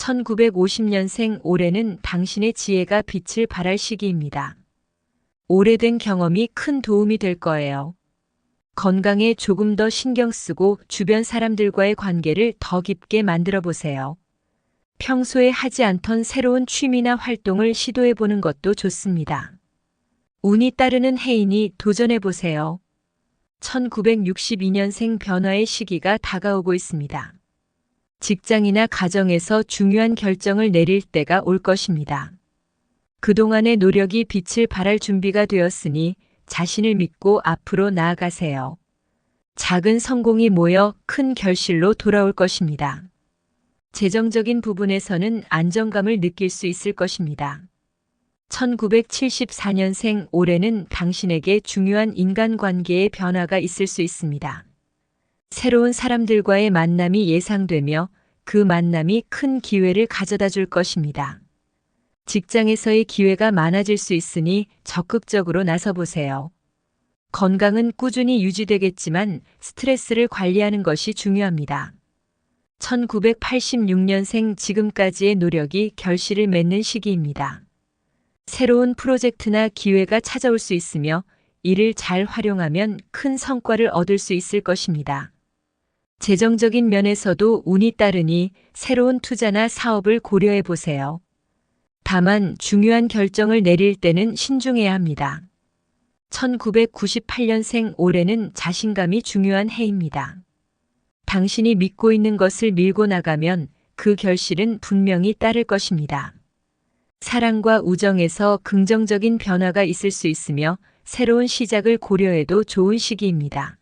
1950년생 올해는 당신의 지혜가 빛을 발할 시기입니다. 오래된 경험이 큰 도움이 될 거예요. 건강에 조금 더 신경 쓰고 주변 사람들과의 관계를 더 깊게 만들어 보세요. 평소에 하지 않던 새로운 취미나 활동을 시도해 보는 것도 좋습니다. 운이 따르는 해인이 도전해 보세요. 1962년생 변화의 시기가 다가오고 있습니다. 직장이나 가정에서 중요한 결정을 내릴 때가 올 것입니다. 그동안의 노력이 빛을 발할 준비가 되었으니 자신을 믿고 앞으로 나아가세요. 작은 성공이 모여 큰 결실로 돌아올 것입니다. 재정적인 부분에서는 안정감을 느낄 수 있을 것입니다. 1974년생 올해는 당신에게 중요한 인간관계의 변화가 있을 수 있습니다. 새로운 사람들과의 만남이 예상되며 그 만남이 큰 기회를 가져다 줄 것입니다. 직장에서의 기회가 많아질 수 있으니 적극적으로 나서보세요. 건강은 꾸준히 유지되겠지만 스트레스를 관리하는 것이 중요합니다. 1986년생 지금까지의 노력이 결실을 맺는 시기입니다. 새로운 프로젝트나 기회가 찾아올 수 있으며 이를 잘 활용하면 큰 성과를 얻을 수 있을 것입니다. 재정적인 면에서도 운이 따르니 새로운 투자나 사업을 고려해 보세요. 다만 중요한 결정을 내릴 때는 신중해야 합니다. 1998년생 올해는 자신감이 중요한 해입니다. 당신이 믿고 있는 것을 밀고 나가면 그 결실은 분명히 따를 것입니다. 사랑과 우정에서 긍정적인 변화가 있을 수 있으며 새로운 시작을 고려해도 좋은 시기입니다.